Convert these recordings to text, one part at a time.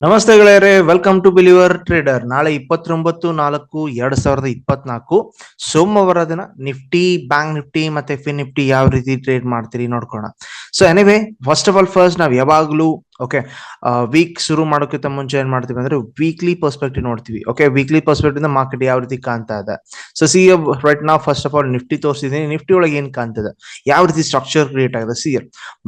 ನಮಸ್ತೆ ಗೆಳೆಯರೆ welcome to believer trader ನಾಳೆ ಇಪ್ಪತ್ತೊಂಬತ್ತು, ನಾಲ್ಕು, ಎರಡ್ ಸಾವಿರದ ಇಪ್ಪತ್ನಾಲ್ಕು. ಸೋಮವಾರ ದಿನ ನಿಫ್ಟಿ ಬ್ಯಾಂಕ್ ನಿಫ್ಟಿ ಮತ್ತೆ ಫಿನ್ ನಿಫ್ಟಿ ಯಾವ ರೀತಿ ಟ್ರೇಡ್ ಮಾಡ್ತೀರಿ ನೋಡ್ಕೋಣ so anyway first of all first ನಾವ್ ಯಾವಾಗ್ಲೂ ಓಕೆ ವೀಕ್ ಶುರು ಮಾಡೋಕ್ಕಿಂತ ಮುಂಚೆ ಏನ್ ಮಾಡ್ತೀವಿ ಅಂದ್ರೆ ವೀಕ್ಲಿ ಪರ್ಸ್ಪೆಕ್ಟಿವ್ ನೋಡ್ತೀವಿ. ಓಕೆ ವೀಕ್ಲಿ ಪರ್ಸ್ಪೆಕ್ಟಿವ್ ಮಾರ್ಕೆಟ್ ಯಾವ ರೀತಿ ಕಾಣ್ತಾ ಇದೆ? ಸೊ ಸಿ ರೈಟ್ ನಾವು ಫಸ್ಟ್ ಆಫ್ ಆಲ್ ನಿಫ್ಟಿ ತೋರಿಸಿದೀನಿ ನಿಫ್ಟಿ ಒಳಗೆ ಏನ್ ಕಾಣ್ತಿದೆ ಯಾವ ರೀತಿ ಸ್ಟ್ರಕ್ಚರ್ ಕ್ರಿಯೇಟ್ ಆಗಿದೆ? ಸಿ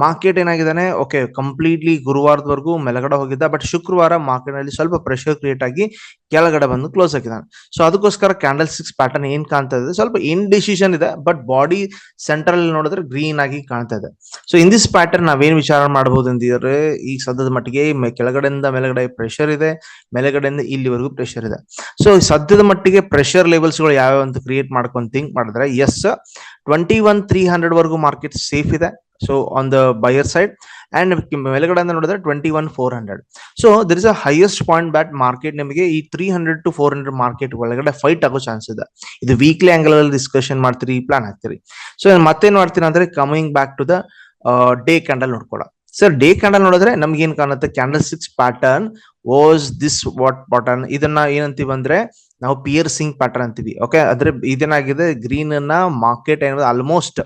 ಮಾರ್ಕೆಟ್ ಏನಾಗಿದ್ದಾನೆ? ಓಕೆ ಕಂಪ್ಲೀಟ್ಲಿ ಗುರುವಾರದವರೆಗೂ ಮೆಲಗಡೆ ಹೋಗಿದ್ದ ಬಟ್ ಶುಕ್ರವಾರ ಮಾರ್ಕೆಟ್ನಲ್ಲಿ ಸ್ವಲ್ಪ ಪ್ರೆಷರ್ ಕ್ರಿಯೇಟ್ ಆಗಿ ಕೆಳಗಡೆ ಬಂದು ಕ್ಲೋಸ್ ಆಗಿದ್ದಾನೆ ಸೊ ಅದಕ್ಕೋಸ್ಕರ ಕ್ಯಾಂಡಲ್ ಸಿಕ್ಸ್ ಪ್ಯಾಟರ್ನ್ ಏನ್ ಕಾಣ್ತಾ ಇದೆ? ಸ್ವಲ್ಪ ಇನ್ ಡಿಸಿಷನ್ ಇದೆ ಬಟ್ ಬಾಡಿ ಸೆಂಟ್ರಲ್ ನೋಡಿದ್ರೆ ಗ್ರೀನ್ ಆಗಿ ಕಾಣ್ತಾ ಇದೆ. ಸೊ ಇನ್ ದಿಸ್ ಪ್ಯಾಟರ್ನ್ ನಾವೇನ್ ವಿಚಾರ ಮಾಡಬಹುದು ಅಂದಿದ್ರೆ ಈಗ ಸದ್ಯದ ಮಟ್ಟಿಗೆ ಕೆಳಗಡೆಯಿಂದ ಮೇಲೆಗಡೆ ಪ್ರೆಷರ್ ಇದೆ, ಮೇಲೆಗಡೆಯಿಂದ ಇಲ್ಲಿವರೆಗೂ ಪ್ರೆಷರ್ ಇದೆ. ಸೊ ಸದ್ಯದ ಮಟ್ಟಿಗೆ ಪ್ರೆಷರ್ ಲೆವೆಲ್ಸ್ಗಳು ಯಾವ್ಯಾವ ಅಂತ ಕ್ರಿಯೇಟ್ ಮಾಡ್ಕೊಂಡು ಥಿಂಕ್ ಮಾಡಿದ್ರೆ yes twenty one three hundred ವರೆಗೂ ಮಾರ್ಕೆಟ್ ಸೇಫ್ ಇದೆ. So on the buyer side and ಮೇಲ್ಗಡೆಯಿಂದ ನೋಡಿದ್ರೆ twenty one four hundred so there is a highest point but market ನಿಮಗೆ ಈ three hundred to four hundred market ಒಳಗಡೆ fight ಆಗೋ chance ಇದೆ. ಇದು ವೀಕ್ಲಿ ಆಂಗಲ್ ಅಲ್ಲಿ ಡಿಸ್ಕಷನ್ ಮಾಡ್ತೀರಿ ಪ್ಲಾನ್ ಹಾಕ್ತೀರಿ. ಸೊ ಮತ್ತೇನ್ ಮಾಡ್ತೀನಿ ಅಂದ್ರೆ coming back to the day candle ನೋಡ್ಕೊಳ್ಳ sir day candle ನೋಡಿದ್ರೆ ನಮ್ಗೆ ಏನ್ ಕಾಣುತ್ತೆ? Candle six pattern was this what pattern ಇದನ್ನ ಏನಂತೀವಿ ಅಂದ್ರೆ ನಾವು ಪಿಯರ್ಸಿಂಗ್ ಪ್ಯಾಟರ್ನ್ ಅಂತೀವಿ. ಓಕೆ ಅಂದ್ರೆ ಇದೇನಾಗಿದೆ? ಗ್ರೀನ್ನ ಮಾರ್ಕೆಟ್ ಏನಾದ್ರು ಆಲ್ಮೋಸ್ಟ್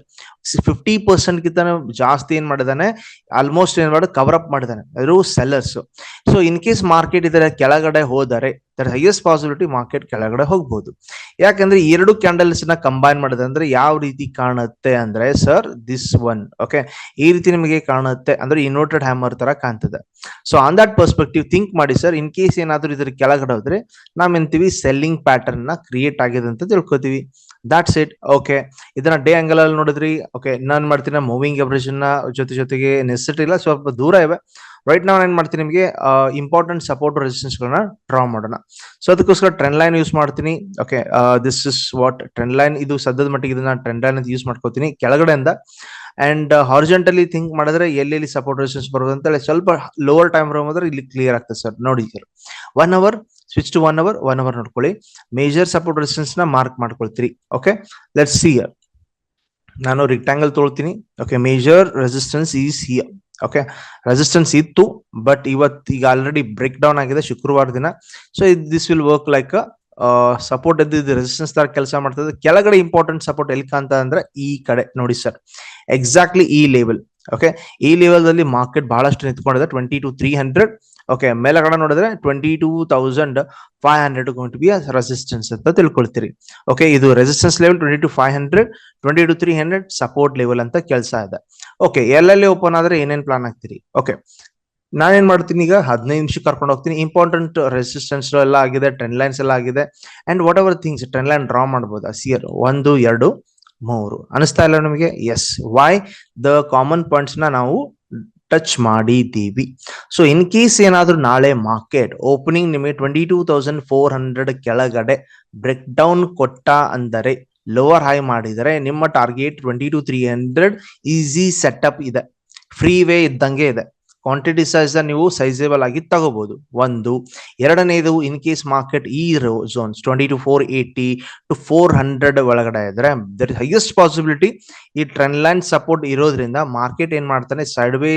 ಫಿಫ್ಟಿ ಪರ್ಸೆಂಟ್ ಗಿಂತ ಜಾಸ್ತಿ ಏನ್ ಮಾಡಿದಾನೆ ಆಲ್ಮೋಸ್ಟ್ ಏನ್ ಮಾಡೋದು ಕವರ್ ಅಪ್ ಮಾಡಿದಾನೆ ಅದ್ರ sellers so in case market ಇದರ ಕೆಳಗಡೆ ಹೋದರೆ ದರ್ ಹೈಯೆಸ್ಟ್ ಪಾಸಿಬಿಲಿಟಿ ಮಾರ್ಕೆಟ್ ಕೆಳಗಡೆ ಹೋಗ್ಬೋದು. ಯಾಕಂದ್ರೆ ಎರಡು ಕ್ಯಾಂಡಲ್ಸ್ನ ಕಂಬೈನ್ ಮಾಡಿದೆ ಅಂದ್ರೆ ಯಾವ ರೀತಿ ಕಾಣುತ್ತೆ ಅಂದ್ರೆ ಸರ್ ದಿಸ್ ಒನ್ ಓಕೆ ಈ ರೀತಿ ನಿಮಗೆ ಕಾಣುತ್ತೆ ಅಂದ್ರೆ ಇನ್ವರ್ಟೆಡ್ ಹ್ಯಾಮರ್ ತರ ಕಾಣ್ತದೆ. So on that perspective think ಮಾಡಿ ಸರ್ ಇನ್ ಕೇಸ್ ಏನಾದ್ರೂ ಇದ್ರ ಕೆಳಗಡೆ ಹೋದ್ರೆ, ನಾವ್ ಎಂತೀವಿ ಸೆಲ್ಲಿಂಗ್ ಪ್ಯಾಟರ್ನ್ನ ಕ್ರಿಯೇಟ್ ಆಗಿದೆ ಅಂತ ತಿಳ್ಕೊತೀವಿ. ದಾಟ್ಸ್ ಇಟ್ ಓಕೆ ಇದನ್ನ ಡೇ ಆಂಗಲ್ ಅಲ್ಲಿ ನೋಡಿದ್ರಿ. ಓಕೆ ನಾನ್ ಮಾಡ್ತೀನಿ ಮೂವಿಂಗ್ ಎವರೇಜ್ನ ಜೊತೆ ಜೊತೆಗೆ ನೆಸೆಸಿಟಿ ಇಲ್ಲ. ಸ್ವಲ್ಪ ದೂರ ಇವೆ. ರೈಟ್ ನಾವು ಏನ್ ಮಾಡ್ತೀನಿ ನಿಮಗೆ ಇಂಪಾರ್ಟೆಂಟ್ ಸಪೋರ್ಟ್ ರೆಸಿಸ್ಟೆನ್ಸ್ ಗಳನ್ನ ಡ್ರಾ ಮಾಡೋಣ. ಸೊ ಅದಕ್ಕೋಸ್ಕರ ಟ್ರೆಂಡ್ ಲೈನ್ ಯೂಸ್ ಮಾಡ್ತೀನಿ. Okay this is what trend line ಇದು ಸದ್ಯದ ಮಟ್ಟಿಗೆ ಇದನ್ನ ಟ್ರೆಂಡ್ ಲೈನ್ ಅಂತ ಯೂಸ್ ಮಾಡ್ಕೋತೀನಿ. ಕೆಳಗಡೆಯಿಂದ. ಅಂಡ್ ಹಾರಿಜೆಂಟಲಿ ಥಿಂಕ್ ಮಾಡಿದ್ರೆ ಎಲ್ಲೆಲ್ಲಿ ಸಪೋರ್ಟ್ ರೆಸಿಸ್ಟೆನ್ಸ್ ಬರೋದು ಅಂತ ಹೇಳಿ ಸ್ವಲ್ಪ ಲೋವರ್ ಟೈಮ್ ಫ್ರೇಮ್ ಹೋದ್ರೆ ಇಲ್ಲಿ ಕ್ಲಿಯರ್ ಆಗ್ತದೆ ಸರ್. ನೋಡಿ sir. One hour switch to one hour one hour ನೋಡ್ಕೊಳ್ಳಿ. ಮೇಜರ್ ಸಪೋರ್ಟ್ ರೆಸಿಸ್ಟೆನ್ಸ್ನ ಮಾರ್ಕ್ ಮಾಡ್ಕೊಳ್ತೀರಿ. ಓಕೆ ಲೆಟ್ ಸಿ ನಾನು rectangle ತೊಳ್ತೀನಿ. Okay major resistance is here okay resistance ಇತ್ತು ಬಟ್ ಇವತ್ತು ಈಗ ಆಲ್ರೆಡಿ ಬ್ರೇಕ್ ಡೌನ್ ಆಗಿದೆ ಶುಕ್ರವಾರ ದಿನ. So this will work like support ಇದ್ದಿದ್ದು ರೆಸಿಸ್ಟೆನ್ಸ್ ತರ ಕೆಲಸ ಮಾಡ್ತದೆ ಕೆಳಗಡೆ ಇಂಪಾರ್ಟೆಂಟ್ ಸಪೋರ್ಟ್ ಎಲ್ಲಿ ಕಾಂತ ಅಂದ್ರೆ ಈ ಕಡೆ ನೋಡಿ ಸರ್ ಎಕ್ಸಾಕ್ಟ್ಲಿ ಈ ಲೆವೆಲ್ ಓಕೆ ಈ ಲೆವೆಲ್ ಅಲ್ಲಿ ಮಾರ್ಕೆಟ್ ಬಹಳಷ್ಟು ನಿಂತ್ಕೊಂಡಿದೆ. Twenty two three hundred okay ಮೇಲಗಡೆ ನೋಡಿದ್ರೆ twenty two thousand five hundred going to be resistance ಅಂತ ತಿಳ್ಕೊಳ್ತೀರಿ. ಓಕೆ ಇದು resistance level twenty two five hundred twenty two three hundred support level ಅಂತ ಕೆಲಸ ಇದೆ. ಓಕೆ ಎಲ್ಲೆಲ್ಲಿ ಓಪನ್ ಆದ್ರೆ ಏನೇನ್ ಪ್ಲಾನ್ ಆಗ್ತೀರಿ ಓಕೆ ನಾನೇನ್ ಮಾಡ್ತೀನಿ ಈಗ? ಹದಿನೈದು ನಿಮಿಷ ಕರ್ಕೊಂಡು ಹೋಗ್ತೀನಿ. ಇಂಪಾರ್ಟೆಂಟ್ ರೆಸಿಸ್ಟೆನ್ಸ್ ಎಲ್ಲ ಆಗಿದೆ ಟ್ರೆಂಡ್ ಲೈನ್ಸ್ ಎಲ್ಲ ಆಗಿದೆ. And whatever things trend line draw ಮಾಡಬಹುದು ಸಿಯರ್ ಒಂದು, ಎರಡು, ಮೂರು. ಅನಿಸ್ತಾ ಇಲ್ಲ ನಿಮಗೆ? ಎಸ್ ವೈ ದ ಕಾಮನ್ ಪಾಯಿಂಟ್ಸ್ನ ನಾವು ಟಚ್ ಮಾಡಿದ್ದೀವಿ. ಸೊ ಇನ್ ಕೇಸ್ ಏನಾದರೂ ನಾಳೆ ಮಾರ್ಕೆಟ್ ಓಪನಿಂಗ್ ನಿಮಗೆ twenty two thousand four hundred ಕೆಳಗಡೆ ಬ್ರೇಕ್ ಡೌನ್ ಕೊಟ್ಟ ಅಂದರೆ ಲೋವರ್ ಹೈ ಮಾಡಿದರೆ, ನಿಮ್ಮ target twenty two three hundred easy setup ಇದೆ. ಫ್ರೀ ವೇ ಇದ್ದಂಗೆ ಇದೆ. ಕ್ವಾಂಟಿಟಿ ಸೈಜ್ ನೀವು ಸೈಜೇಬಲ್ ಆಗಿ ತಗೋಬಹುದು ಒಂದು. ಎರಡನೇದು ಇನ್ ಕೇಸ್ ಮಾರ್ಕೆಟ್ ಈ zones twenty two four eighty two four hundred ಒಳಗಡೆ ಇದ್ರೆ ದರ್ ಹೈಯೆಸ್ಟ್ ಪಾಸಿಬಿಲಿಟಿ ಈ ಟ್ರೆಂಡ್ ಲೈನ್ ಸಪೋರ್ಟ್ ಇರೋದ್ರಿಂದ ಮಾರ್ಕೆಟ್ ಏನ್ ಮಾಡ್ತಾನೆ ಸೈಡ್ ವೇ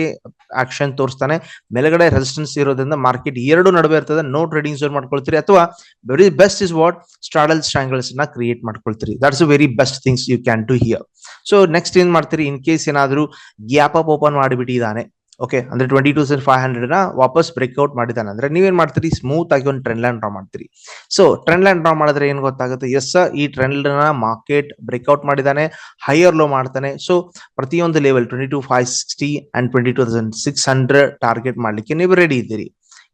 ಆಕ್ಷನ್ ತೋರಿಸ್ತಾನೆ. ಮೇಲ್ಗಡೆ ರೆಸಿಸ್ಟೆನ್ಸ್ ಇರೋದ್ರಿಂದ ಮಾರ್ಕೆಟ್ ಎರಡು ನಡುವೆ ಇರ್ತದೆ. ನೋ ಟ್ರೇಡಿಂಗ್ ಝೋನ್ ಮಾಡ್ಕೊಳ್ತೀರಿ. ಅಥವಾ very best is what straddle ಸ್ಟ್ರಾಂಗಲ್ಸ್ನ create ಮಾಡ್ಕೊಳ್ತೀರಿ. That's very best things you can to here so next ಏನ್ ಮಾಡ್ತೀರಿ? ಇನ್ ಕೇಸ್ ಏನಾದ್ರೂ ಗ್ಯಾಪ್ ಅಪ್ ಓಪನ್ ಮಾಡಿಬಿಟ್ಟಿದ್ದಾನೆ. ಓಕೆ ಅಂದ್ರೆ ಟ್ವೆಂಟಿ ಟೂ ಫೈವ್ ಹಂಡ್ರೆಡ್ನ ವಾಪಸ್ ಬ್ರೇಕ್ಔಟ್ ಮಾಡಿದಾನೆ ಅಂದ್ರೆ ನೀವೇನ್ ಮಾಡ್ತೀರಿ? ಸ್ಮೂತ್ ಆಗಿ ಒಂದು ಟ್ರೆಂಡ್ ಲೈನ್ ಡ್ರಾ ಮಾಡ್ತೀರಿ. ಸೊ ಟ್ರೆಂಡ್ ಲೈನ್ ಡ್ರಾ ಮಾಡಿದ್ರೆ ಏನ್ ಗೊತ್ತಾಗುತ್ತೆ? ಎಸ್ ಈ ಟ್ರೆಂಡ್ನ ಮಾರ್ಕೆಟ್ ಬ್ರೇಕ್ಔಟ್ ಮಾಡಿದಾನೆ ಹೈಯರ್ ಲೋ ಮಾಡ್ತಾನೆ. ಸೊ ಪ್ರತಿಯೊಂದು level twenty two five sixty and twenty two thousand six hundred target ಮಾಡ್ಲಿಕ್ಕೆ ನೀವು ರೆಡಿ ಇದ್ದೀರಿ.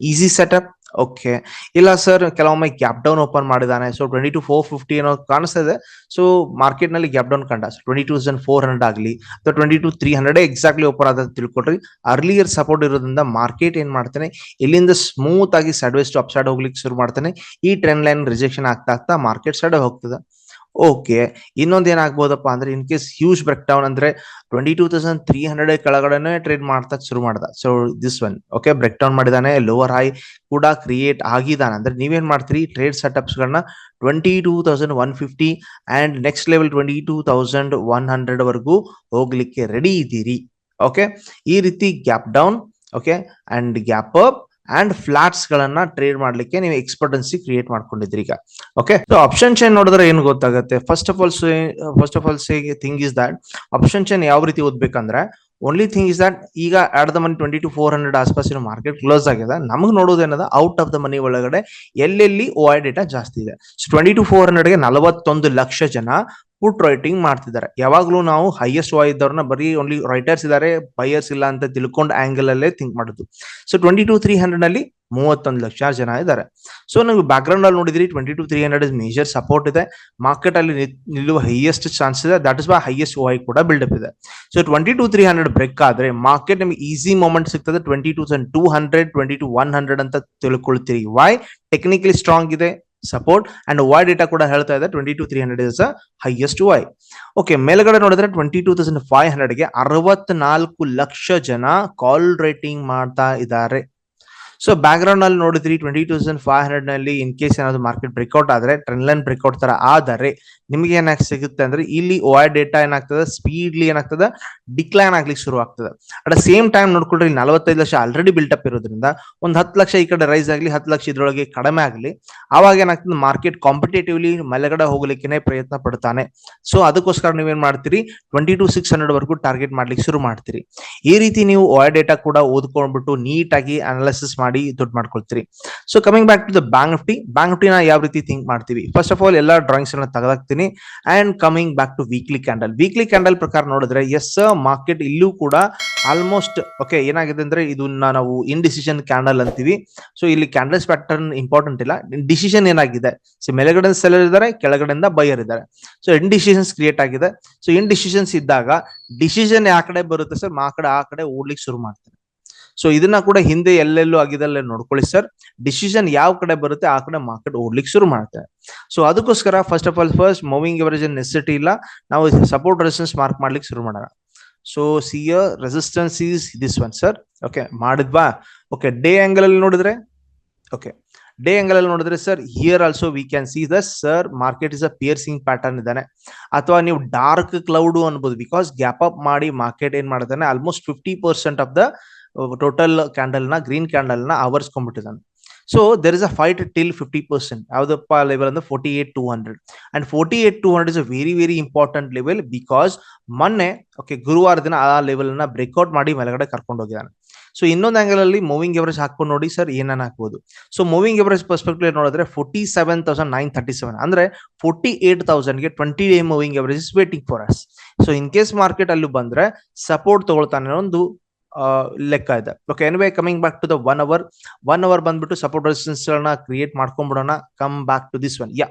ಈಸಿ ಸೆಟಪ್ ಓಕೆ ಇಲ್ಲ ಸರ್ ಕೆಲವೊಮ್ಮೆ ಗ್ಯಾಪ್ ಡೌನ್ ಓಪನ್ ಮಾಡಿದಾನೆ so twenty two four fifty ಏನೋ ಕಾಣಿಸ್ತಾ ಇದೆ. ಸೊ ಮಾರ್ಕೆಟ್ನಲ್ಲಿ ಗ್ಯಾಪ್ ಡೌನ್ ಕಂಡ. Twenty two thousand four hundred ಆಗಲಿ, ಅಥವಾ twenty two three hundred exactly open ಆದ ತಿಳ್ಕೊಟ್ರಿ ಅರ್ಲಿಯರ್ ಸಪೋರ್ಟ್ ಇರೋದ್ರಿಂದ ಮಾರ್ಕೆಟ್ ಏನ್ ಮಾಡ್ತಾನೆ? ಇಲ್ಲಿಂದ ಸ್ಮೂತ್ ಆಗಿ ಸೈಡ್ ಟು ಅಪ್ ಸೈಡ್ ಹೋಗ್ಲಿಕ್ಕೆ ಶುರು ಮಾಡ್ತಾನೆ. ಈ ಟ್ರೆಂಡ್ ಲೈನ್ ರಿಜೆಕ್ಷನ್ ಆಗ್ತಾ ಆಗ್ತಾ ಮಾರ್ಕೆಟ್ ಸೈಡ್ ಹೋಗ್ತದೆ. ಓಕೆ ಇನ್ನೊಂದು ಏನಾಗ್ಬೋದಪ್ಪ ಅಂದ್ರೆ in case huge break down ಅಂದ್ರೆ twenty two thousand three hundred ಕೆಳಗಡೆನೆ trade ಮಾಡ್ತಾ ಶುರು ಮಾಡ್ದ. So this one okay break down ಮಾಡಿದಾನೆ ಲೋವರ್ ಹೈ ಕೂಡ ಕ್ರಿಯೇಟ್ ಆಗಿದಾನೆ. ಅಂದ್ರೆ ನೀವೇನ್ ಮಾಡ್ತೀರಿ ಟ್ರೇಡ್ ಸೆಟಪ್ಸ್ ಗಳನ್ನ twenty two thousand one fifty and next level twenty two thousand one hundred ವರೆಗೂ ಹೋಗ್ಲಿಕ್ಕೆ ರೆಡಿ ಇದ್ದೀರಿ. ಓಕೆ ಈ ರೀತಿ gap down okay and gap up and flats ಗಳನ್ನ ಟ್ರೇಡ್ ಮಾಡ್ಲಿಕ್ಕೆ ನೀವು ಎಕ್ಸ್ಪರ್ಟೆನ್ಸಿ ಕ್ರಿಯೇಟ್ ಮಾಡ್ಕೊಂಡಿದ್ರಿ ಈಗ. ಓಕೆ ಸೊ ಆಪ್ಷನ್ ಚೈನ್ ನೋಡಿದ್ರೆ ಏನು ಗೊತ್ತಾಗುತ್ತೆ? First of all first of all thing is that option chain ಯಾವ ರೀತಿ ಓದ್ಬೇಕಂದ್ರೆ ಓನ್ಲಿ ಥಿಂಗ್ ಇಸ್ ದಟ್ ಈಗ at the money twenty two four hundred ಆಸ್ಪಾಸಿನ market close ಆಗಿದೆ. ನಮಗೆ ನೋಡೋದೇನದ ಔಟ್ ಆಫ್ ದ ಮನಿ ಒಳಗಡೆ ಎಲ್ಲೆಲ್ಲಿ ಓ ಐ ಡೇಟಾ ಜಾಸ್ತಿ ಇದೆ. ಸೊ ಟ್ವೆಂಟಿ ಟು ಫೋರ್ ಹಂಡ್ರೆಡ್ಗೆ ನಲವತ್ತೊಂದು ಲಕ್ಷ ಜನ ಪುಟ್ ರೈಟಿಂಗ್ ಮಾಡ್ತಿದ್ದಾರೆ. ಯಾವಾಗಲೂ ನಾವು ಹೈಯೆಸ್ಟ್ ವಾಯ್ ಇದ್ದವ್ರನ್ನ ಬರೀ ಓನ್ಲಿ ರೈಟರ್ಸ್ ಇದಾರೆ ಬೈಯರ್ಸ್ ಇಲ್ಲ ಅಂತ ತಿಳ್ಕೊಂಡು ಆಂಗಲ್ ಅಲ್ಲೇ ಥಿಂಕ್ ಮಾಡುದು. So twenty two three hundred ಅಲ್ಲಿ ಮೂವತ್ತೊಂದು ಲಕ್ಷ ಜನ ಇದ್ದಾರೆ ಸೊ ನೀವು ಬ್ಯಾಕ್ ಗ್ರೌಂಡ್ ಅಲ್ಲಿ ನೋಡಿದ್ರಿ twenty two three hundred major support ಇದೆ. ಮಾರ್ಕೆಟ್ ಅಲ್ಲಿ ನಿಲ್ಲುವ ಹೈಯೆಸ್ಟ್ ಚಾನ್ಸ್ ಇದೆ. That is by highest why ಕೂಡ ಬಿಲ್ಡಪ್ ಇದೆ. So twenty two three hundred break ಆದ್ರೆ ಮಾರ್ಕೆಟ್ ನಿಮಗೆ ಈಸಿ ಮೂಮೆಂಟ್ ಸಿಗ್ತದೆ. Twenty two thousand two hundred twenty two one hundred ಅಂತ ತಿಳ್ಕೊಳ್ತೀರಿ. ವೈ ಟೆಕ್ನಿಕಲಿ ಸ್ಟ್ರಾಂಗ್ ಇದೆ. ಸಪೋರ್ಟ್ ಅಂಡ್ ವೈ ಡೇಟಾ ಕೂಡ ಹೇಳ್ತಾ ಇದೆ twenty two three hundred is highest why okay ಮೇಲ್ಗಡೆ ನೋಡಿದ್ರೆ ಟ್ವೆಂಟಿ ಟೂ ತೌಸಂಡ್ ಫೈವ್ ಹಂಡ್ರೆಡ್ಗೆ ಅರವತ್ನಾಲ್ಕು ಲಕ್ಷ ಜನ ಕಾಲ್ ರೇಟಿಂಗ್ ಮಾಡ್ತಾ ಇದ್ದಾರೆ. ಸೊ ಬ್ಯಾಕ್ ಗ್ರೌಂಡ್ ಅಲ್ಲಿ ನೋಡಿದ್ರಿ ಟ್ವೆಂಟಿ ತೌಸಂಡ್ ಫೈವ್ ಹಂಡ್ರೆಡ್ನಲ್ಲಿ ಇನ್ ಕೇಸ್ ಏನಾದ್ರು ಮಾರ್ಕೆಟ್ ಬ್ರೇಕ್ಔಟ್ ಆದ್ರೆ ಟ್ರೆಂಡ್ ಲೈನ್ ಬ್ರೇಕ್ಔಟ್ ತರ ಆದರೆ, ನಿಮಗೆ ಏನಾಗ್ ಸಿಗುತ್ತೆ ಅಂದ್ರೆ, ಇಲ್ಲಿ ಓ ಡೇಟಾ ಏನಾಗ್ತದೆ ಸ್ಪೀಡ್ಲಿ ಏನಾಗ್ತದೆ ಡಿಕ್ಲೈನ್ ಆಗ್ಲಿಕ್ಕೆ ಶುರು ಆಗ್ತದೆ. ಅಟ್ ಸೇಮ್ ಟೈಮ್ ನೋಡ್ಕೊಳ್ರಿ, ನಲವತ್ತೈದು ಲಕ್ಷ ಆಲ್ರೆಡಿ ಅಪ್ ಇರೋದ್ರಿಂದ, ಒಂದ್ ಹತ್ತು ಲಕ್ಷ ಈ ಕಡೆ ರೈಸ್ ಆಗ್ಲಿ, ಹತ್ತು ಲಕ್ಷ ಇದ್ರೊಳಗೆ ಕಡಿಮೆ ಆಗ್ಲಿ ಅವಾಗ ಏನಾಗ್ತದೆ ಮಾರ್ಕೆಟ್ ಕಾಂಪಿಟೇಟಿವ್ಲಿ ಮಲೆಗಡೆ ಹೋಗ್ಲಿಕ್ಕೆ ಪ್ರಯತ್ನ ಪಡ್ತಾನೆ. ಸೊ ಅದಕ್ಕೋಸ್ಕರ ನೀವೇನ್ ಮಾಡ್ತೀರಿ ಟ್ವೆಂಟಿ ಟು ಸಿಕ್ಸ್ ಹಂಡ್ರೆಡ್ ವರೆಗೂ ಟಾರ್ಗೆಟ್ ಮಾಡ್ಲಿಕ್ಕೆ ಶುರು ಮಾಡ್ತೀರಿ. ಈ ರೀತಿ ನೀವು ಓ ಡೇಟಾ ಕೂಡ ಓದ್ಕೊಂಡ್ಬಿಟ್ಟು ನೀಟಾಗಿ ಅನಾಲಿಸಿಸ್ ಮಾಡಿ ದುಡ್ಡು ಮಾಡ್ಕೊಳ್ತೀರಿ. So coming back to the bank Nifty bank ನಿಫ್ಟಿನ ಯಾವ ರೀತಿ ಥಿಂಕ್ ಮಾಡ್ತೀವಿ? ಫಸ್ಟ್ ಆಫ್ ಆಲ್ ಎಲ್ಲ drawings ತೆಗೆದಾಕ್ತೀನಿ. And coming back to weekly candle weekly candle ಪ್ರಕಾರ ನೋಡಿದ್ರೆ ಎಸ್ ಮಾರ್ಕೆಟ್ ಇಲ್ಲೂ ಕೂಡ ಆಲ್ಮೋಸ್ಟ್ ಓಕೆ ಏನಾಗಿದೆ ಅಂದ್ರೆ ಇದನ್ನ ನಾವು ಇನ್ಡಿಸಿಷನ್ ಕ್ಯಾಂಡಲ್ ಅಂತೀವಿ. ಸೊ ಇಲ್ಲಿ ಕ್ಯಾಂಡಲ್ಸ್ ಪ್ಯಾಟರ್ನ್ ಇಂಪಾರ್ಟೆಂಟ್ ಇಲ್ಲ. ಡಿಸಿಷನ್ ಏನಾಗಿದೆ? ಸೊ ಮೇಲೆಗಡೆ ಸೆಲ್ಲರ್ ಇದ್ದಾರೆ, ಕೆಳಗಡೆಯಿಂದ ಬೈಯರ್ ಇದ್ದಾರೆ. ಸೊ ಇಂಡಿಸಿಷನ್ಸ್ ಕ್ರಿಯೇಟ್ ಆಗಿದೆ. ಸೊ ಇಂಡಿಸಿಷನ್ಸ್ ಇದ್ದಾಗ ಡಿಸಿಷನ್ ಯಾವ ಕಡೆ ಬರುತ್ತೆ ಸರ್ ಆ ಕಡೆ ಆ ಕಡೆ ಓಡ್ಲಿಕ್ಕೆ ಶುರು ಮಾಡ್ತಾರೆ. ಸೊ ಇದನ್ನ ಕೂಡ ಹಿಂದೆ ಎಲ್ಲೆಲ್ಲೂ ಆಗಿದಲ್ಲೇ ನೋಡ್ಕೊಳ್ಳಿ ಸರ್ ಡಿಸಿಷನ್ ಯಾವ ಕಡೆ ಬರುತ್ತೆ ಆ ಕಡೆ ಮಾರ್ಕೆಟ್ ಓಡ್ಲಿಕ್ಕೆ ಶುರು ಮಾಡುತ್ತೆ. ಸೊ ಅದಕ್ಕೋಸ್ಕರ first of all first moving average necessity ಇಲ್ಲ. ನಾವು ಸಪೋರ್ಟ್ ರೆಸಿಸ್ಟೆನ್ಸ್ ಮಾರ್ಕ್ ಮಾಡ್ಲಿಕ್ಕೆ ಶುರು ಮಾಡೋಣ. So see resistance is this one sir okay ಮಾಡಿದ್ವಾ okay day angle ಅಲ್ಲಿ ನೋಡಿದ್ರೆ? ಓಕೆ ಡೇ ಆಂಗಲ್ ಅಲ್ಲಿ ನೋಡಿದ್ರೆ sir here also we can see the sir market is a piercing pattern ಇದ್ದಾನೆ. ಅಥವಾ ನೀವು ಡಾರ್ಕ್ ಕ್ಲೌಡ್ ಅನ್ಬೋದು ಬಿಕಾಸ್ ಗ್ಯಾಪ್ ಅಪ್ ಮಾಡಿ market ಏನ್ ಮಾಡ್ತಾನೆ? Almost fifty percent of the total ಕ್ಯಾಂಡಲ್ನ green ಕ್ಯಾಂಡಲ್ನ ಆವರಿಸ್ಕೊಂಡ್ಬಿಟ್ಟಿದ್ದಾನೆ. So there is a fight till fifty percent ಯಾವ್ದಪ್ಪ level ಅಂದ್ರೆ forty eight two hundred and forty eight two hundred is a very very important level because ಮೊನ್ನೆ okay ಗುರುವಾರ ದಿನ ಆ ಲೆವೆಲ್ನ breakout ಮಾಡಿ ಮೇಲ್ಗಡೆ ಕರ್ಕೊಂಡು ಹೋಗಿದ್ದಾನೆ. ಸೊ ಇನ್ನೊಂದು ಆಂಗಲ್ ಅಲ್ಲಿ ಮೂವಿಂಗ್ ಎವರೇಜ್ ಹಾಕೊಂಡು ನೋಡಿ ಸರ್ ಏನನ್ನ ಹಾಕ್ಬೋದು. ಸೊ ಮೂವಿಂಗ್ ಎವರೇಜ್ ಪರ್ಸ್ಪೆಕ್ಟಿವ್ ನೋಡಿದ್ರೆ forty seven thousand nine thirty seven ಅಂದ್ರೆ forty eight ತೌಸಂಡ್ಗೆ twenty day moving average is waiting for us so in case market ಅಲ್ಲಿ ಬಂದ್ರೆ ಸಪೋರ್ಟ್ ತಗೊಳ್ತಾನೆ ಒಂದು ಲೆಕ್ಕ ಇದೆ. Okay anyway coming back to the one hour one hour ಬಂದ್ಬಿಟ್ಟು support resistance ಗಳನ್ನ create ಮಾಡ್ಕೊಂಡ್ಬಿಡೋಣ. Come back to this one yeah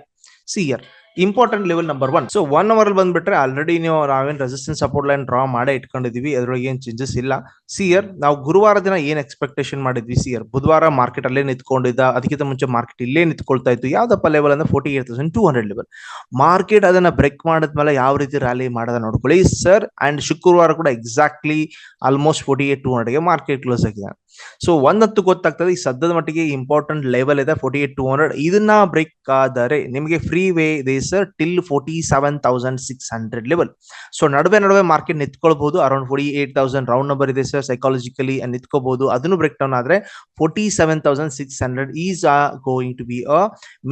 see here important level number one so one hour ಅಲ್ಲಿ ಬಂದ್ಬಿಟ್ರೆ ಆಲ್ರೆಡಿ ನೀವು ನಾವೇನು ರೆಸಿಸ್ಟೆನ್ಸ್ ಸಪೋರ್ಟ್ ಲೈನ್ ಡ್ರಾ ಮಾಡೇ ಇಟ್ಕೊಂಡಿದೀವಿ. ಅದರೊಳಗೆ ಏನು changes ಇಲ್ಲ. ಸಿಯರ್ ನಾವು ಗುರುವಾರ ದಿನ ಏನ್ ಎಕ್ಸ್ಪೆಕ್ಟೇಷನ್ ಮಾಡಿದ್ವಿ? ಸಿಯರ್ ಬುಧವಾರ ಮಾರ್ಕೆಟ್ ಅಲ್ಲೇ ನಿಂತ್ಕೊಂಡಿದ್ದ. ಅದಕ್ಕಿಂತ ಮುಂಚೆ ಮಾರ್ಕೆಟ್ ಇಲ್ಲೇ ನಿಂತ್ಕೊಳ್ತಾ ಇತ್ತು. ಯಾವ್ದಪ್ಪ ಲೆವೆಲ್ ಅಂದ್ರೆ forty eight thousand two hundred level market ಅದನ್ನ ಬ್ರೇಕ್ ಮಾಡಿದ್ಮೇಲೆ ಯಾವ ರೀತಿ ರ್ಯಾಲಿ ಮಾಡೋದ ನೋಡ್ಕೊಳ್ಳಿ. ಸರ್ ಅಂಡ್ ಶುಕ್ರವಾರ ಕೂಡ exactly almost forty eight two ಹಂಡ್ರೆಡ್ಗೆ market close ಆಗಿದೆ. ಸೊ ಒಂದತ್ತು ಗೊತ್ತಾಗ್ತದೆ, ಈ ಸದ್ಯದ ಮಟ್ಟಿಗೆ ಇಂಪಾರ್ಟೆಂಟ್ ಲೆವೆಲ್ ಇದೆ ಫೋರ್ಟಿ ಏಟ್ ಟೂ ಹಂಡ್ರೆಡ್ ಇದನ್ನ ಬ್ರೇಕ್ ಆದರೆ ನಿಮಗೆ ಫ್ರೀ ವೇ ಇದೆ sir till forty seven thousand six hundred level so ನಡುವೆ ನಡುವೆ market ನಿಂತ್ಕೊಳ್ಬಹುದು around forty eight thousand round number ಇದೆ ಸರ್ ಸೈಕಾಲಜಿಕಲಿ ನಿಂತ್ಕೋಬಹುದು ಅದನ್ನು ಬ್ರೇಕ್ ಡೌನ್ ಆದ್ರೆ forty seven thousand six hundred is are going to be a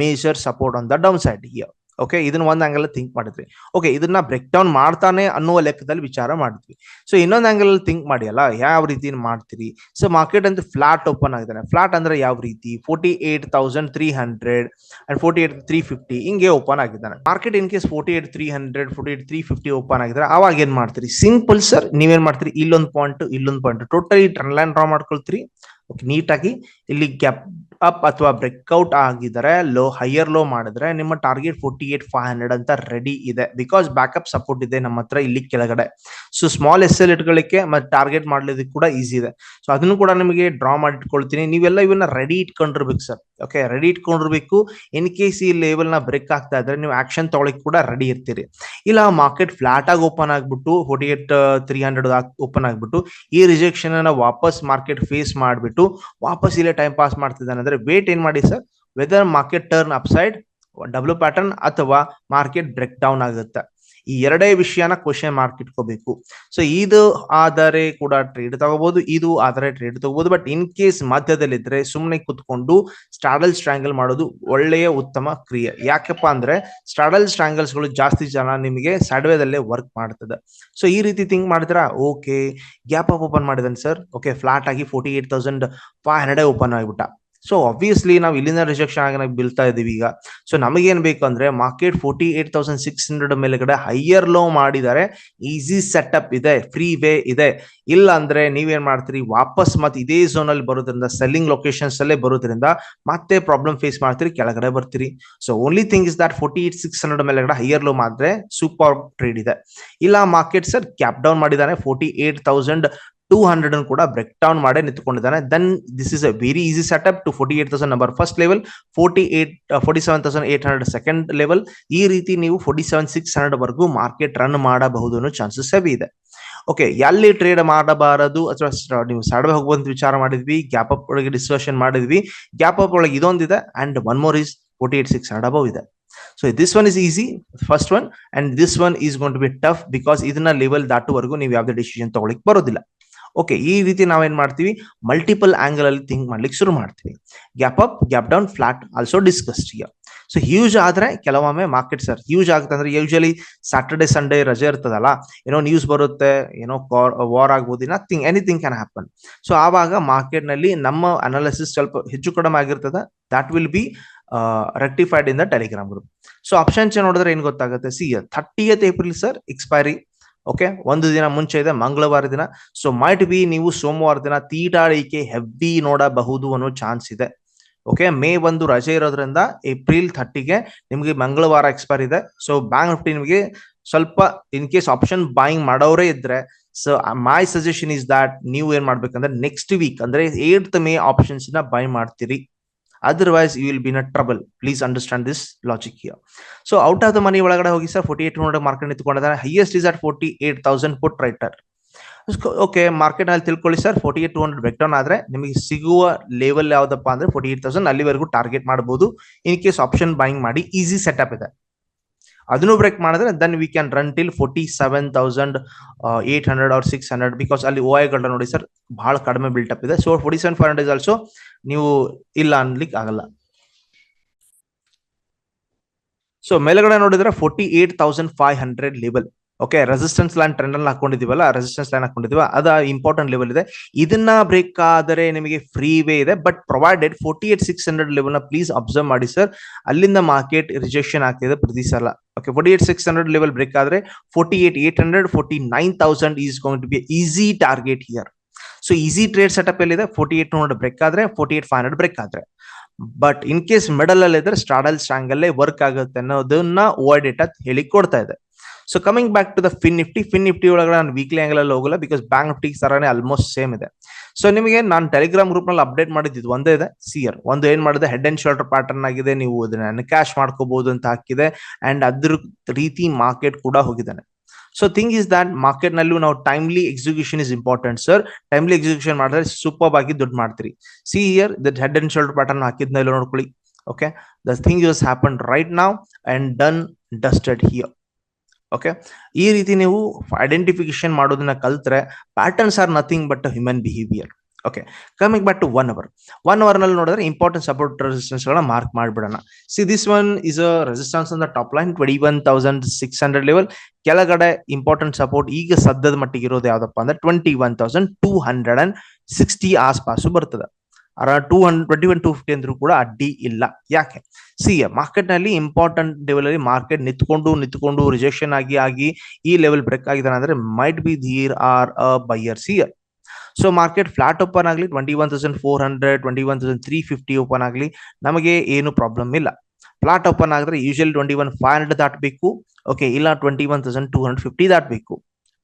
major support on the down side here okay ಇದನ್ನ ಒಂದ್ angle think ಮಾಡಿದ್ವಿ. Okay ಇದನ್ನ break down ಮಾಡ್ತಾನೆ ಅನ್ನುವ ಲೆಕ್ಕದಲ್ಲಿ ವಿಚಾರ ಮಾಡಿದ್ವಿ. ಸೊ ಇನ್ನೊಂದು ಆಂಗಲ್ ಥಿಂಕ್ ಮಾಡಿ ಅಲ್ಲ, ಯಾವ ರೀತಿ ಮಾಡ್ತೀರಿ? ಸೊ ಮಾರ್ಕೆಟ್ ಅಂತ ಫ್ಲಾಟ್ ಓಪನ್ ಆಗಿದ್ದಾನೆ ಫ್ಲಾಟ್ ಅಂದ್ರೆ ಯಾವ ರೀತಿ? Forty eight thousand three hundred and forty eight three fifty ಹಿಂಗೆ ಓಪನ್ ಆಗಿದ್ದಾನೆ. Market in case forty eight three hundred forty eight three fifty open ಆಗಿದ್ರೆ ಅವಾಗ ಏನ್ ಮಾಡ್ತೀರಿ? ಸಿಂಪಲ್ ಸರ್ ನೀವೇನ್ ಮಾಡ್ತೀರಿ? ಇಲ್ಲೊಂದು ಪಾಯಿಂಟ್ ಇಲ್ಲೊಂದು point totally trend line draw ಮಾಡ್ಕೊಳ್ತೀರಿ. Okay ನೀಟಾಗಿ ಇಲ್ಲಿ ಗ್ಯಾಪ್ ಅಪ್ ಅಥವಾ ಬ್ರೇಕ್ಔಟ್ ಆಗಿದ್ರೆ ಲೋ ಹೈಯರ್ ಲೋ ಮಾಡಿದ್ರೆ ನಿಮ್ಮ target forty eight five hundred ಅಂತ ರೆಡಿ ಇದೆ. ಬಿಕಾಸ್ ಬ್ಯಾಕಪ್ ಸಪೋರ್ಟ್ ಇದೆ ನಮ್ಮ ಹತ್ರ ಇಲ್ಲಿ ಕೆಳಗಡೆ. ಸೊ ಸ್ಮಾಲ್ ಎಸ್ ಎಲ್ ಇಟ್ಕೊಳ್ಳಿಕ್ಕೆ ಮತ್ತೆ ಟಾರ್ಗೆಟ್ ಮಾಡ್ಲಿಕ್ಕೆ ಕೂಡ ಈಸಿ ಇದೆ. ಸೊ ಅದನ್ನು ಕೂಡ ನಿಮಗೆ ಡ್ರಾ ಮಾಡಿ ಇಟ್ಕೊಳ್ತೀನಿ ನೀವೆಲ್ಲ ಇವನ್ನ ರೆಡಿ ಇಟ್ಕೊಂಡಿರ್ಬೇಕು ಸರ್ ಓಕೆ ರೆಡಿ ಇಟ್ಕೊಂಡಿರ್ಬೇಕು. ಇನ್ ಕೇಸ್ ಈ ಲೆವೆಲ್ನ ಬ್ರೇಕ್ ಆಗ್ತಾ ಇದ್ರೆ ನೀವು ಆಕ್ಷನ್ ತಗೊಳಕ್ ಕೂಡ ರೆಡಿ ಇರ್ತೀರಿ. ಇಲ್ಲ ಮಾರ್ಕೆಟ್ ಫ್ಲಾಟ್ ಆಗಿ ಓಪನ್ ಆಗ್ಬಿಟ್ಟು forty eight three hundred open ಆಗ್ಬಿಟ್ಟು, ಈ ರಿಜೆಕ್ಷನ್ ಅನ್ನ ವಾಪಸ್ ಮಾರ್ಕೆಟ್ ಫೇಸ್ ಮಾಡ್ಬಿಟ್ಟು, ವಾಪಸ್ ಇಲ್ಲೇ ಟೈಮ್ ಪಾಸ್ ಮಾಡ್ತಿದ್ದಾನೆ ಅಂದ್ರೆ ವೇಟ್ ಏನ್ ಮಾಡಿ sir whether market turn upside W pattern ಅಥವಾ ಮಾರ್ಕೆಟ್ ಬ್ರೇಕ್ ಡೌನ್ ಆಗುತ್ತೆ. ಈ ಎರಡೇ ವಿಷಯನ ಕ್ವಶನ್ ಮಾರ್ಕ್ ಇಟ್ಕೋಬೇಕು. ಸೊ ಇದು ಆದರೆ ಕೂಡ ಟ್ರೇಡ್ ತಗೋಬಹುದು ಇದು ಆದರೆ ಟ್ರೇಡ್ ತಗೋಬಹುದು ಬಟ್ ಇನ್ ಕೇಸ್ ಮಧ್ಯದಲ್ಲಿದ್ರೆ ಸುಮ್ಮನೆ ಕುತ್ಕೊಂಡು ಸ್ಟ್ರಾಡಲ್ ಸ್ಟ್ರಾಂಗಲ್ ಮಾಡೋದು ಒಳ್ಳೆಯ ಉತ್ತಮ ಕ್ರಿಯೆ. ಯಾಕಪ್ಪ ಅಂದ್ರೆ ಸ್ಟಾಡಲ್ ಸ್ಟ್ರಾಂಗಲ್ಸ್ಗಳು ಜಾಸ್ತಿ ಜನ ನಿಮಗೆ ಸಡ್ವೇದಲ್ಲೇ ವರ್ಕ್ ಮಾಡ್ತದೆ. ಸೊ ಈ ರೀತಿ ಥಿಂಕ್ ಮಾಡಿದ್ರ? ಓಕೆ ಗ್ಯಾಪ್ ಅಪ್ ಓಪನ್ ಮಾಡಿದಾನೆ ಸರ್ ಓಕೆ ಫ್ಲಾಟ್ ಆಗಿ forty eight thousand five hundred open ಆಗಿಬಿಟ್ಟ. So obviously ನಾವು ಇಲ್ಲಿಂದ ರಿಜೆಕ್ಷನ್ ಆಗಿ ನಾವು ಬೀಳ್ತಾ ಇದೀವಿ ಈಗ. ಸೊ ನಮಗೇನ್ ಬೇಕು ಅಂದ್ರೆ market forty eight thousand six hundred ಮೇಲೆಗಡೆ ಹೈಯರ್ ಲೋ ಮಾಡಿದ್ದಾರೆ. ಈಸಿ ಸೆಟಪ್ ಇದೆ ಫ್ರೀ ವೇ ಇದೆ. ಇಲ್ಲ ಅಂದ್ರೆ ನೀವೇನ್ ಮಾಡ್ತೀರಿ, ವಾಪಸ್ ಮತ್ತೆ ಇದೇ ಝೋನ್ ಅಲ್ಲಿ ಬರೋದ್ರಿಂದ ಸೆಲ್ಲಿಂಗ್ ಲೊಕೇಶನ್ಸ್ ಅಲ್ಲೇ ಬರೋದ್ರಿಂದ ಮತ್ತೆ ಪ್ರಾಬ್ಲಮ್ ಫೇಸ್ ಮಾಡ್ತೀರಿ, ಕೆಳಗಡೆ ಬರ್ತೀರಿ. So only thing is that forty eight six hundred ಮೇಲೆಗಡೆ ಹೈಯರ್ ಲೋ ಮಾಡಿದ್ರೆ ಸೂಪರ್ ಟ್ರೇಡ್ ಇದೆ. ಇಲ್ಲ ಮಾರ್ಕೆಟ್ ಸರ್ ಕ್ಯಾಪ್ ಡೌನ್ ಮಾಡಿದ್ದಾರೆ forty eight thousand two hundred ಕೂಡ ಬ್ರೇಕ್ ಡೌನ್ ಮಾಡಿ ನಿಂತುಕೊಂಡಿದ್ದಾನೆ. Then this is a very easy setup to forty eight thousand number first level forty eight forty seven thousand eight hundred second level ಈ ರೀತಿ ನೀವು forty seven six hundred ವರೆಗೂ market run ಮಾಡಬಹುದು ಅನ್ನೋ chances ಇದೆ. Okay ಎಲ್ಲಿ trade ಮಾಡಬಾರದು? ಅಥವಾ ನೀವು ಸಡವೆ ಹೋಗುವಂತ ವಿಚಾರ ಮಾಡಿದ್ವಿ ಗ್ಯಾಪ್ ಅಪ್ ಒಳಗೆ ಡಿಸ್ಕಷನ್ ಮಾಡಿದ್ವಿ. ಗ್ಯಾಪ್ ಅಪ್ ಒಳಗೆ ಇದೊಂದಿದೆ and one more is forty eight six hundred above ಇದೆ. So this one is easy first one and this one is gonna be tough because ಇದನ್ನ ಲೆವೆಲ್ ದಾಟುವರೆಗೂ ನೀವು ಯಾವ್ದೇ ಡಿಸಿಷನ್ ತಗೊಳಿಕ್ ಬರೋದಿಲ್ಲ. Okay ಈ ರೀತಿ ನಾವೇನ್ ಮಾಡ್ತೀವಿ? ಮಲ್ಟಿಪಲ್ ಆಂಗಲ್ ಅಲ್ಲಿ ಥಿಂಕ್ ಮಾಡ್ಲಿಕ್ಕೆ ಶುರು ಮಾಡ್ತೀವಿ. Gap up gap down flat also discuss here so huge ಆದ್ರೆ ಕೆಲವೊಮ್ಮೆ ಮಾರ್ಕೆಟ್ ಸರ್ ಹ್ಯೂಜ್ ಆಗುತ್ತೆ ಅಂದ್ರೆ ಯೂಶಲಿ ಸ್ಯಾಟರ್ಡೆ ಸಂಡೇ ರಜೆ ಇರ್ತದಲ್ಲ, ಏನೋ ನ್ಯೂಸ್ ಬರುತ್ತೆ, ಏನೋ ವಾರ್ ಆಗ್ಬೋದು nothing anything can happen so ಆವಾಗ ಮಾರ್ಕೆಟ್ನಲ್ಲಿ ನಮ್ಮ ಅನಾಲಿಸಿಸ್ ಸ್ವಲ್ಪ ಹೆಚ್ಚು ಕಡಿಮೆ ಆಗಿರ್ತದೆ that will be rectified in the Telegram group so options ನೋಡಿದ್ರೆ ಏನ್ ಗೊತ್ತಾಗುತ್ತೆ? See thirtieth April sir expiry okay ಒಂದು ದಿನ ಮುಂಚೆ ಇದೆ, ಮಂಗಳವಾರ ದಿನ. ಸೊ ಮೈಟ್ ಬಿ ನೀವು ಸೋಮವಾರ ದಿನ ತೀಟಾಳಿಕೆ ಹೆವಿ ನೋಡಬಹುದು ಅನ್ನೋ ಚಾನ್ಸ್ ಇದೆ. ಓಕೆ ಮೇ ಒಂದು ರಜೆ ಇರೋದ್ರಿಂದ ಏಪ್ರಿಲ್ ಥರ್ಟಿಗೆ ನಿಮಗೆ ಮಂಗಳವಾರ ಎಕ್ಸ್ಪೈರ್ ಇದೆ. ಸೊ ಬ್ಯಾಂಕ್ ನಿಫ್ಟಿ ನಿಮಗೆ ಸ್ವಲ್ಪ ಇನ್ ಕೇಸ್ ಆಪ್ಷನ್ ಬಾಯಿಂಗ್ ಮಾಡೋರೇ ಇದ್ರೆ so my suggestion is that ನೀವು ಏನ್ ಮಾಡ್ಬೇಕಂದ್ರೆ ನೆಕ್ಸ್ಟ್ ವೀಕ್ ಅಂದ್ರೆ ಏಟ್ ಮೇ ಆಪ್ಷನ್ಸ್ನ ಬೈ ಮಾಡ್ತೀರಿ. Otherwise you will be in trouble please understand this logic here so out of the money ಒಳಗಡೆ ಹೋಗಿ sir forty eight hundred market ನಿಂತ್ಕೊಂಡಿದ್ದಾರೆ. Highest is at forty eight thousand put writer okay market ಅಲ್ಲಿ ತಿಳ್ಕೊಳ್ಳಿ sir forty eight two hundred break down ಆದ್ರೆ ನಿಮಗೆ ಸಿಗುವ level ಯಾವ್ದಪ್ಪ ಅಂದ್ರೆ ಫೋರ್ಟಿ ಏಟ್ ತೌಸಂಡ್ ಅಲ್ಲಿವರೆಗೂ ಟಾರ್ಗೆಟ್ ಮಾಡಬಹುದು ಇನ್ ಕೇಸ್ ಆಪ್ಷನ್ ಬೈಂಗ್ ಮಾಡಿ ಈಸಿ ಸೆಟಪ್ ಇದೆ. ಅದನ್ನು ಬ್ರೇಕ್ ಮಾಡಿದ್ರೆ then we can run till forty seven thousand eight hundred or six hundred because ಅಲ್ಲಿ ಓ ಐಗಳ ನೋಡಿ ಸರ್ ಬಹಳ ಕಡಿಮೆ ಅಪ್ ಇದೆ. So forty seven five hundred also ನೀವು ಇಲ್ಲ ಅನ್ಲಿಕ್ಕೆ ಆಗಲ್ಲ. ಸೊ ಮೇಲ್ಗಡೆ ನೋಡಿದ್ರೆ forty eight thousand five hundred level okay resistance line trend ಅಲ್ಲಿ ಹಾಕೊಂಡಿದೀವಲ್ಲ ರೆಸಿಸ್ಟೆನ್ಸ್ ಲೈನ್ ಹಾಕೊಂಡಿದೀವ ಅದ ಇಂಪಾರ್ಟೆಂಟ್ ಲೆವೆಲ್ ಇದೆ. ಇದನ್ನ ಬ್ರೇಕ್ ಆದರೆ ನಿಮಗೆ ಫ್ರೀ ವೇ ಇದೆ but provided forty eight six hundred level please observe ಮಾಡಿ ಸರ್ ಅಲ್ಲಿಂದ ಮಾರ್ಕೆಟ್ ರಿಜೆಕ್ಷನ್ ಆಗ್ತಿದೆ ಪ್ರತಿ ಸಲ. Okay forty eight six hundred level break ಆದ್ರೆ forty eight eight hundred forty nine thousand is going to be easy target here so easy trade setup ಎಲ್ಲಿದೆ? Forty eight hundred break ಆದ್ರೆ forty eight five hundred break ಆದ್ರೆ. But in case middle ಅಲ್ಲಿ ಇದ್ರೆ straddle strong ಅಲ್ಲೇ work ಆಗುತ್ತೆ ಅನ್ನೋದನ್ನ ಓಡಿಟ್ data ಹೇಳಿ ಕೊಡ್ತಾ ಇದೆ. So coming back to the Fin Nifty Fin Nifty ಒಳಗಡೆ ನಾನು ವೀಕ್ಲಿ ಆಂಗಲ್ ಅಲ್ಲಿ ಹೋಗಲ್ಲ ಬಿಕಾಸ್ ಬ್ಯಾಂಕ್ ನಿಫ್ಟಿ ತರಾನೇ ಆಲ್ಮೋಸ್ಟ್ ಸೇಮ್ ಇದೆ. ಸೊ ನಿಮಗೆ ನಾನು ಟೆಲಿಗ್ರಾಮ್ ಗ್ರೂಪ್ನಲ್ಲಿ ಅಪ್ಡೇಟ್ ಮಾಡಿದ್ದು ಒಂದೇ ಇದೆ ಸಿಯರ್ ಒಂದು ಏನ್ ಮಾಡಿದೆ ಹೆಡ್ ಅಂಡ್ ಶೋಲ್ಡರ್ ಪ್ಯಾಟರ್ನ್ ಆಗಿದೆ, ನೀವು ಅದನ್ನ ಕ್ಯಾಶ್ ಮಾಡ್ಕೋಬಹುದು ಅಂತ ಹಾಕಿದೆ ಅಂಡ್ ಅದ್ರ ರೀತಿ ಮಾರ್ಕೆಟ್ ಕೂಡ ಹೋಗಿದ್ದಾನೆ. So thing is that market ನಲ್ಲೂ ನಾವು timely execution is important sir timely execution ಮಾಡಿದ್ರೆ ಸೂಪರ್ ಆಗಿ ದುಡ್ಡು ಮಾಡ್ತೀರಿ. See here that head and shoulder pattern ಹಾಕಿದ್ಮೇಲೆ ನೋಡ್ಕೊಳ್ಳಿ okay the thing is happen right ನಾವ್ and done dusted here okay ಈ ರೀತಿ ನೀವು ಐಡೆಂಟಿಫಿಕೇಶನ್ ಮಾಡೋದನ್ನ ಕಲ್ತ್ರೆ patterns are nothing but human behaviour okay coming back to one hour one ಅವರ್ನಲ್ಲಿ ನೋಡಿದ್ರೆ important support resistance ಗಳನ್ನ mark ಮಾಡ್ಬಿಡೋಣ. See this one is a resistance on the top line twenty one thousand six hundred level ಕೆಳಗಡೆ important support ಈಗ ಸದ್ಯದ ಮಟ್ಟಿಗೆ ಇರೋದು ಯಾವ್ದಪ್ಪ ಅಂದ್ರೆ twenty one thousand two hundred and sixty ಆಸ್ಪಾಸು ಬರ್ತದೆ. Around two hundred twenty one two fifty ಅಂದ್ರೂ ಕೂಡ ಅಡ್ಡಿ ಇಲ್ಲ. ಯಾಕೆ? ಸಿ ಮಾರ್ಕೆಟ್ನಲ್ಲಿ ಇಂಪಾರ್ಟೆಂಟ್ ಲೆವೆಲ್ ಅಲ್ಲಿ ಮಾರ್ಕೆಟ್ ನಿಂತ್ಕೊಂಡು ನಿಂತ್ಕೊಂಡು ರಿಜೆಕ್ಷನ್ ಆಗಿ ಆಗಿ ಈ ಲೆವೆಲ್ ಬ್ರೇಕ್ ಆಗಿದ್ದಾನೆ ಅಂದ್ರೆ might be there are a buyer see here so market flat open ಆಗಲಿ twenty one thousand four hundred twenty one thousand three fifty open ಆಗಲಿ ನಮಗೆ ಏನು ಪ್ರಾಬ್ಲಮ್ ಇಲ್ಲ. ಫ್ಲಾಟ್ ಓಪನ್ ಆಗಿದ್ರೆ usually twenty one five hundred ದಾಟಬೇಕು. Okay ಇಲ್ಲ twenty one thousand two hundred fifty ದಾಟಬೇಕು.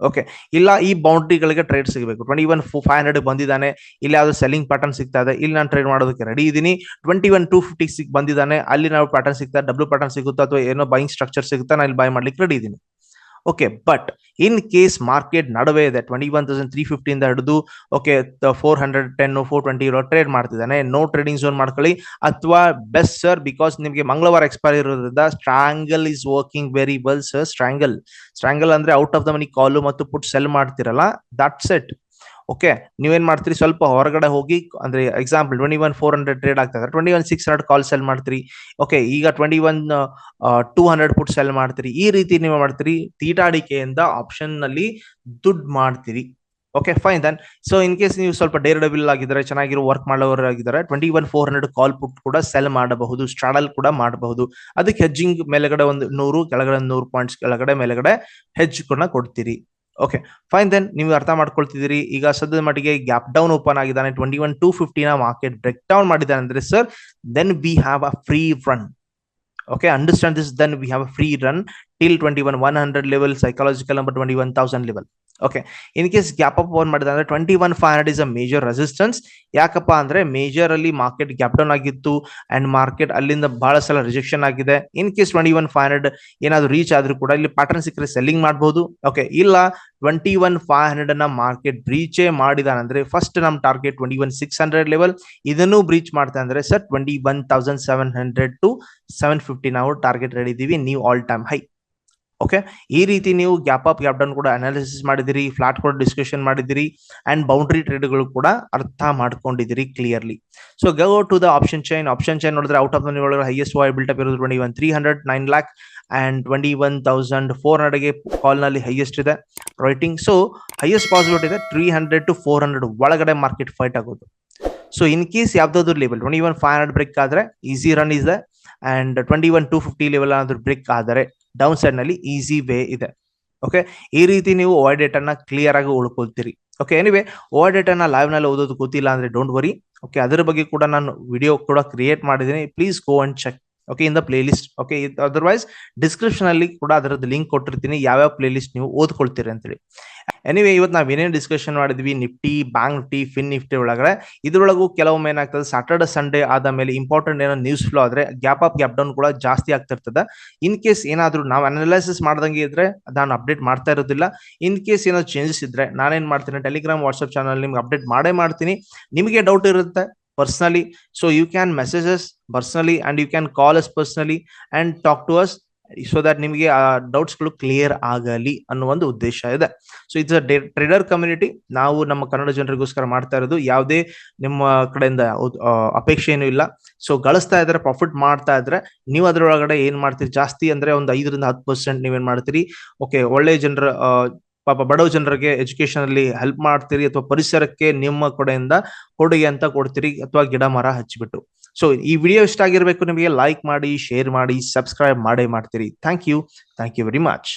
Okay ಇಲ್ಲ, ಈ ಬೌಂಡ್ರಿಗಳಿಗೆ ಟ್ರೇಡ್ ಸಿಗಬೇಕು. ಟ್ವೆಂಟಿ ಒನ್ ಫೈವ್ ಹಂಡ್ರೆಡ್ ಬಂದಿದ್ದಾನೆ. ಇಲ್ಲಿ ಯಾವ್ದು ಸೆಲ್ಲಿಂಗ್ ಪ್ಯಾಟರ್ನ್ ಸಿಗ್ತಾ ಇದೆ. ಇಲ್ಲಿ ನಾನು ಟ್ರೇಡ್ ಮಾಡೋದಕ್ಕೆ ರೆಡಿ ಇದ್ದೀನಿ. ಟ್ವೆಂಟಿ ಒನ್ ಟೂ ಫಿಫ್ಟಿ ಸಿಗ್ ಬಂದಿದ್ದಾನೆ. ಅಲ್ಲಿ ನಾವು ಪ್ಯಾಟರ್ನ್ ಸಿಗ್ತಾ ಡಬ್ಲ್ಯೂ ಪ್ಯಾಟರ್ನ್ ಸಿಗುತ್ತಾ ಅಥವಾ ಏನೋ ಬೈಯಿಂಗ್ ಸ್ಟ್ರಕ್ಚರ್ ಸಿಗುತ್ತಾ ನಾನು ಇಲ್ಲಿ ಬೈ ಮಾಡ್ಲಿಕ್ಕೆ ರೆಡಿ ಇದ್ದೀನಿ. Okay but in case market ನಡುವೆ ಇದೆ ಟ್ವೆಂಟಿ ಒನ್ ತೌಸಂಡ್ ತ್ರೀ ಫಿಫ್ಟಿಯಿಂದ ಹಿಡಿದು okay four hundred ten four twenty ಇರೋ ಟ್ರೇಡ್ ಮಾಡ್ತಿದ್ದಾನೆ ನೋ ಟ್ರೇಡಿಂಗ್ ಝೋನ್ ಮಾಡ್ಕೊಳ್ಳಿ. ಅಥವಾ ಬೆಸ್ಟ್ ಸರ್ ಬಿಕಾಸ್ ನಿಮಗೆ ಮಂಗಳವಾರ ಎಕ್ಸ್ಪೈರ್ ಇರೋದ್ರಿಂದ strangle is working very well sir strangle strangle ಅಂದ್ರೆ out of the money call ಮತ್ತು ಪುಟ್ ಸೆಲ್ ಮಾಡ್ತಿರಲ್ಲ. ದಟ್ಸ್ ಇಟ್ ಓಕೆ ನೀವೇನ್ ಮಾಡ್ತೀರಿ? ಸ್ವಲ್ಪ ಹೊರಗಡೆ ಹೋಗಿ, ಅಂದ್ರೆ example twenty one four hundred trade ಆಗ್ತದೆ twenty one six hundred call sell ಮಾಡ್ತೀರಿ. ಓಕೆ ಈಗ twenty one two hundred put sell ಮಾಡ್ತೀರಿ. ಈ ರೀತಿ ನೀವು ಮಾಡ್ತೀರಿ. ತೀಟಾಡಿಕೆಯಿಂದ ಆಪ್ಷನ್ನಲ್ಲಿ ದುಡ್ಡು ಮಾಡ್ತೀರಿ. Okay fine then so in case ನೀವು ಸ್ವಲ್ಪ ಡೇರ್ ಡಬಲ್ ಆಗಿದ್ದಾರೆ, ಚೆನ್ನಾಗಿರೋ work ಮಾಡೋರಾಗಿದ್ದಾರೆ twenty one four hundred call put ಕೂಡ ಸೆಲ್ ಮಾಡಬಹುದು ಸ್ಟ್ರಾಡಲ್ ಕೂಡ ಮಾಡಬಹುದು. ಅದಕ್ಕೆ ಹೆಜ್ಜಿಂಗ್ ಮೇಲೆಗಡೆ ಒಂದು ನೂರು, ಕೆಳಗಡೆ ನೂರು ಪಾಯಿಂಟ್ಸ್ ಕೆಳಗಡೆ ಮೇಲೆಗಡೆ ಹೆಜ್ ಕೂಡ ಕೊಡ್ತೀರಿ. ಓಕೆ ಫೈನ್ ದೆನ್ ನೀವು ಅರ್ಥ ಮಾಡ್ಕೊಳ್ತಿದ್ದೀರಿ. ಈಗ ಸದ್ಯದ ಮಟ್ಟಿಗೆ ಗ್ಯಾಪ್ ಡೌನ್ ಓಪನ್ ಆಗಿದ್ದಾನೆ. ಟ್ವೆಂಟಿ ಒನ್ ಟೂ ಫಿಫ್ಟಿನ ಮಾರ್ಕೆಟ್ ಬ್ರೇಕ್ ಡೌನ್ ಮಾಡಿದ್ದಾನೆ ಅಂದ್ರೆ sir then we have a free run okay understand this then we have a free run till twenty one one hundred level psychological number twenty one thousand level okay in case gap up open ಮಾಡಿದ ಅಂದ್ರೆ twenty one five hundred is a major resistance ಯಾಕಪ್ಪ ಅಂದ್ರೆ major ಅಲ್ಲಿ market gap down ಆಗಿತ್ತು and market ಅಲ್ಲಿಂದ ಬಹಳ ಸಲ rejection ಆಗಿದೆ in case twenty one five hundred ಏನಾದ್ರು ರೀಚ್ ಆದ್ರೂ ಕೂಡ ಇಲ್ಲಿ ಪ್ಯಾಟರ್ನ್ ಸಿಕ್ಕರೆ ಸೆಲ್ಲಿಂಗ್ ಮಾಡಬಹುದು ಓಕೆ ಇಲ್ಲ ಟ್ವೆಂಟಿ ಒನ್ ಫೈವ್ ಹಂಡ್ರೆಡ್ ಅನ್ನ ಮಾರ್ಕೆಟ್ ಬ್ರೀಚೇ ಮಾಡಿದಾನಂದ್ರೆ ಫಸ್ಟ್ ನಮ್ target twenty one six hundred level ಇದನ್ನು ಬ್ರೀಚ್ ಮಾಡ್ತಾ ಅಂದ್ರೆ sir twenty one thousand seven hundred to seven fifty ನಾವು ಟಾರ್ಗೆಟ್ ಇದೀವಿ ನೀವು ಆಲ್ ಟೈಮ್ ಹೈ ಓಕೆ ಈ ರೀತಿ ನೀವು ಗ್ಯಾಪ್ ಅಪ್ ಗ್ಯಾಪ್ ಡೌನ್ ಕೂಡ ಅನಾಲಿಸಿಸ್ ಮಾಡಿದಿರಿ ಫ್ಲಾಟ್ ಕೂಡ ಡಿಸ್ಕಷನ್ ಮಾಡಿದಿರಿ ಅಂಡ್ ಬೌಂಡ್ರಿ ಟ್ರೇಡ್ಗಳು ಕೂಡ ಅರ್ಥ ಮಾಡ್ಕೊಂಡಿದ್ದೀರಿ clearly so go to the option chain option chain ನೋಡಿದ್ರೆ ಔಟ್ ಆಫ್ ದ ಒಳಗಡೆ ಹೈಯೆಸ್ಟ್ ವಾಯ್ ಬಿಲ್ಟಪ್ ಇರೋದು twenty one three hundred nine lakh and twenty one thousand four ಹಂಡ್ರೆಡ್ಗೆ ಕಾಲ್ನಲ್ಲಿ ಹೈಯೆಸ್ಟ್ ಇದೆ. ರೈಟಿಂಗ್ ಸೊ ಹೈಯೆಸ್ಟ್ ಪಾಸಿಬಿಲಿಟಿ ಇದೆ three hundred to four hundred ಒಳಗಡೆ market fight ಆಗೋದು. So in case ಯಾವ್ದಾದ್ರು level twenty one five hundred break ಆದರೆ easy run ಇದೆ and twenty one two fifty level ಏನಾದ್ರು break ಆದರೆ ಡೌನ್ ಸೈಡ್ನಲ್ಲಿ ಈಸಿ ವೇ ಇದೆ. ಓಕೆ ಈ ರೀತಿ ನೀವು ಓವರ್ ಡೇಟ್ ಅನ್ನ ಕ್ಲಿಯರ್ ಆಗಿ ಉಳ್ಕೊಳ್ತೀರಿ. ಓಕೆ ಎನಿವೆ ಓವರ್ ಡೇಟ್ ಅನ್ನ ಲೈವ್ನಲ್ಲಿ ಓದೋದು ಗೊತ್ತಿಲ್ಲ ಅಂದ್ರೆ ಡೋಂಟ್ ವರಿ ಓಕೆ ಅದರ ಬಗ್ಗೆ ಕೂಡ ನಾನು ವಿಡಿಯೋ ಕೂಡ ಕ್ರಿಯೇಟ್ ಮಾಡಿದ್ದೀನಿ. Please go and check okay in the playlist okay otherwise description ಅಲ್ಲಿ ಕೂಡ ಅದರದ್ದು ಲಿಂಕ್ ಕೊಟ್ಟಿರ್ತೀನಿ. ಯಾವ್ಯಾವ ಪ್ಲೇ ಲಿಸ್ಟ್ ನೀವು ಓದ್ಕೊಳ್ತೀರಿ ಅಂತೇಳಿ. ಎನಿವೇ ಇವತ್ತು ನಾವು ಏನೇನು ಡಿಸ್ಕಷನ್ ಮಾಡಿದ್ವಿ? Nifty Bank Nifty Fin Nifty ಒಳಗಡೆ. ಇದರೊಳಗೂ ಕೆಲವೊಮ್ಮೆ ಏನಾಗ್ತದೆ? ಸಾಟರ್ಡೆ ಸಂಡೇ ಆದ ಮೇಲೆ ಇಂಪಾರ್ಟೆಂಟ್ ಏನೋ ನ್ಯೂಸ್ ಫ್ಲೋ ಆದ್ರೆ ಗ್ಯಾಪ್ ಅಪ್ ಗ್ಯಾಪ್ ಡೌನ್ ಕೂಡ ಜಾಸ್ತಿ ಆಗ್ತಿರ್ತದೆ. ಇನ್ ಕೇಸ್ ಏನಾದರೂ ನಾವು ಅನಾಲಿಸಿಸ್ ಮಾಡ್ದಂಗೆ ಇದ್ರೆ ನಾನು ಅಪ್ಡೇಟ್ ಮಾಡ್ತಾ ಇರೋದಿಲ್ಲ. ಇನ್ ಕೇಸ್ ಏನೋ ಚೇಂಜಸ್ ಇದ್ರೆ ನಾನೇನು ಮಾಡ್ತೀನಿ? ಟೆಲಿಗ್ರಾಮ್ ವಾಟ್ಸಪ್ ಚಾನಲ್ ನಿಮ್ಗೆ ಅಪ್ಡೇಟ್ ಮಾಡೇ ಮಾಡ್ತೀನಿ. ನಿಮಗೆ ಡೌಟ್ ಇರುತ್ತೆ? Personally. So you can message us personally and you can call us personally and talk to us so that ನಿಮಗೆ, ಆ ಡೌಟ್ಸ್ಗಳು ಕ್ಲಿಯರ್ ಆಗಲಿ ಅನ್ನೋ ಒಂದು ಉದ್ದೇಶ ಇದೆ. So it's a trader community ನಾವು ನಮ್ಮ ಕನ್ನಡ ಜನರಿಗೋಸ್ಕರ ಮಾಡ್ತಾ ಇರೋದು. ಯಾವುದೇ ನಿಮ್ಮ ಕಡೆಯಿಂದ ಅಪೇಕ್ಷೆ ಏನು ಇಲ್ಲ. ಸೊ ಗಳಿಸ್ತಾ ಇದ್ರೆ ಪ್ರಾಫಿಟ್ ಮಾಡ್ತಾ ಇದ್ರೆ, ನೀವು ಅದರೊಳಗಡೆ ಏನ್ ಮಾಡ್ತೀರಿ? ಜಾಸ್ತಿ ಅಂದ್ರೆ ಒಂದು ಐದರಿಂದ ಹತ್ತು ಪರ್ಸೆಂಟ್ ನೀವೇನ್ ಮಾಡ್ತೀರಿ? ಓಕೆ ಒಳ್ಳೆ ಜನರ ಪಾಪ ಬಡವ ಜನರಿಗೆ ಎಜುಕೇಶನ್ ಅಲ್ಲಿ ಹೆಲ್ಪ್ ಮಾಡ್ತೀರಿ ಅಥವಾ ಪರಿಸರಕ್ಕೆ ನಿಮ್ಮ ಕಡೆಯಿಂದ ಕೊಡುಗೆ ಅಂತ ಕೊಡ್ತೀರಿ ಅಥವಾ ಗಿಡ, ಮರ ಹಚ್ಚಿಬಿಟ್ಟು. ಸೊ ಈ ವಿಡಿಯೋ ಇಷ್ಟ ಆಗಿರ್ಬೇಕು ನಿಮಗೆ ಲೈಕ್ ಮಾಡಿ ಶೇರ್ ಮಾಡಿ ಸಬ್ಸ್ಕ್ರೈಬ್ ಮಾಡೇ ಮಾಡ್ತೀರಿ. Thank you thank you very much